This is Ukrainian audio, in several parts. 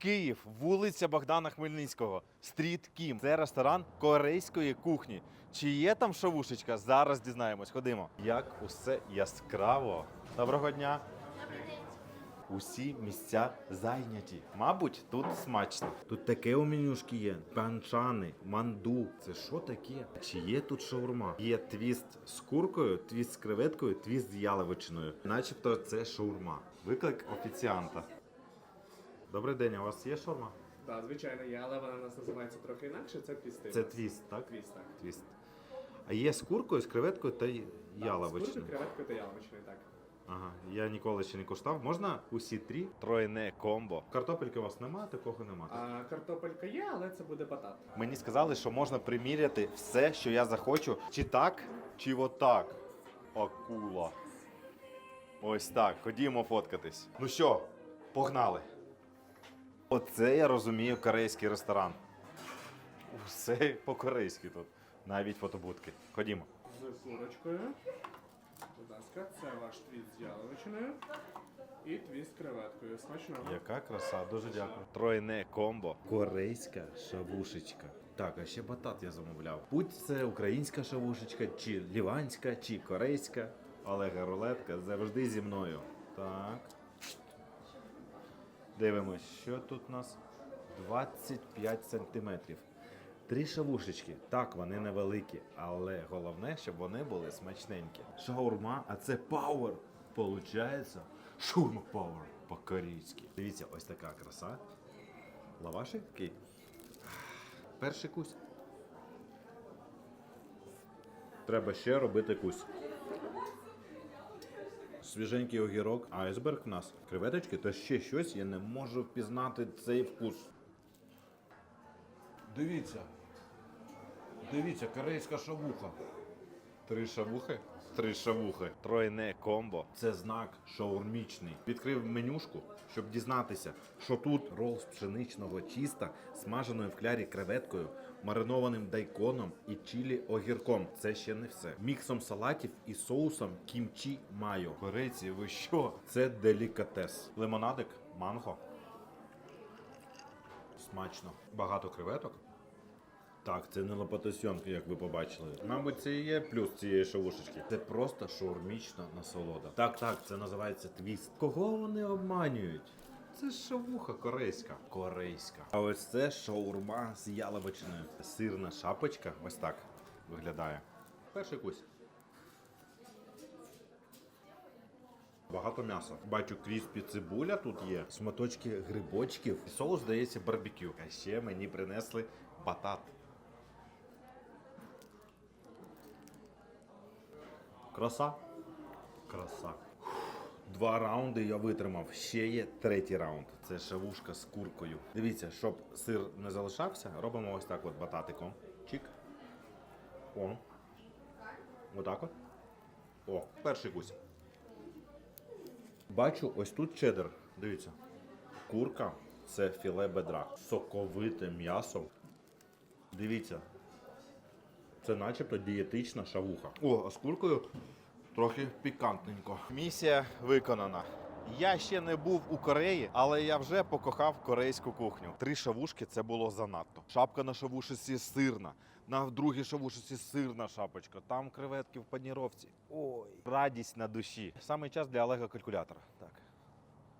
Київ, вулиця Богдана Хмельницького, стріт Кім. Це ресторан корейської кухні. Чи є там шавушечка? Зараз дізнаємось. Ходимо. Як усе яскраво. Доброго дня. Усі місця зайняті. Мабуть, тут смачно. Тут таке у менюшки є: панчани, манду. Це що таке? Чи є тут шаурма? Є твіст з куркою, твіст з креветкою, твіст з яловичиною. Начебто це шаурма. Виклик офіціанта. Добрий день, у вас є шаурма? Так, звичайно, є, але вона у нас називається трохи інакше, це твісти. Це твіст, так? Твіст, так. Твіст. А є з куркою, з креветкою та Так, з куркою, креветкою та яловичиною, так. Ага, я ніколи ще не куштав. Можна усі три? Тройне комбо. Картопельки у вас немає, такого немає. А картопелька є, але це буде батат. Мені сказали, що можна приміряти все, що я захочу. Чи так, чи отак. Акула. Ось так. Ходімо фоткатись. Ну що, погнали. Оце я розумію корейський ресторан. Все по-корейськи тут. Навіть фотобудки. Ходімо. З курочкою. Будь ласка, це ваш твіст з яловичиною. І твіст з креветкою. Смачного. Яка краса, дуже дякую. Тройне комбо. Корейська шавушечка. Так, а ще батат я замовляв. Будь це українська шавушечка, чи ліванська, чи корейська. Олега рулетка завжди зі мною. Так. Дивимось, що тут у нас 25 сантиметрів. Три шавушечки. Так, вони невеликі, але головне, щоб вони були смачненькі. Шаурма, а це пауер. Получається шаурма пауер по-корейськи. Дивіться, ось така краса. Лавашик такий. Перший кусь. Треба ще робити кусь. Свіженький огірок, айсберг в нас, креветочки та ще щось, я не можу впізнати цей вкус. Дивіться. Дивіться, корейська шавуха. Три шавухи? Три шавухи. Тройне комбо. Це знак шаурмічний. Відкрив менюшку, щоб дізнатися, що тут рол з пшеничного тіста, смаженою в клярі креветкою, маринованим дайконом і чилі огірком. Це ще не все. Міксом салатів і соусом кімчі майо. Корейці, ви що? Це делікатес. Лимонадик, манго. Смачно. Багато креветок. Так, це не лопатосьонки, як ви побачили. Мабуть, це і є плюс цієї шавушечки. Це просто шаурмічна насолода. Так, так, це називається твіст. Кого вони обманюють? Це ж шавуха корейська. Корейська. А ось це шаурма з яловичиною. Сирна шапочка. Ось так виглядає. Перший кусь. Багато м'яса. Бачу, кріспі цибуля тут є, сматочки грибочків. Соус, здається, барбекю. А ще мені принесли батат. Краса. Краса. Два раунди я витримав. Ще є третій раунд. Це шавушка з куркою. Дивіться, щоб сир не залишався, робимо ось так от бататиком. Чик. О. Отак от. О, перший кусь. Бачу, ось тут чеддер. Дивіться. Курка це філе бедра. Соковите м'ясо. Дивіться. Це начебто дієтична шавуха. О, а з куркою трохи пікантненько. Місія виконана. Я ще не був у Кореї, але я вже покохав корейську кухню. Три шавушки це було занадто. Шапка на шавушиці сирна, на другій шавушиці сирна шапочка. Там креветки в паніровці. Ой, радість на душі. Саме час для Олега калькулятора. Так.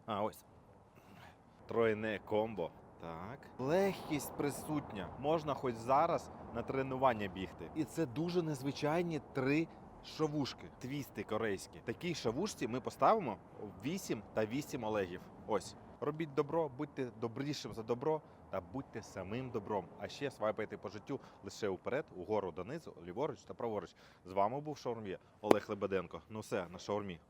А, ось. Тройне комбо. Так. Легкість присутня. Можна хоч зараз на тренування бігти. І це дуже незвичайні три шавушки. Твісти корейські. Такій шавушці ми поставимо 8 та 8 олегів. Ось. Робіть добро, будьте добрішим за добро та будьте самим добром. А ще свайпайте по життю лише уперед, угору донизу, ліворуч та праворуч. З вами був Шаурм'є Олег Лебеденко. Ну все, на шаурмі.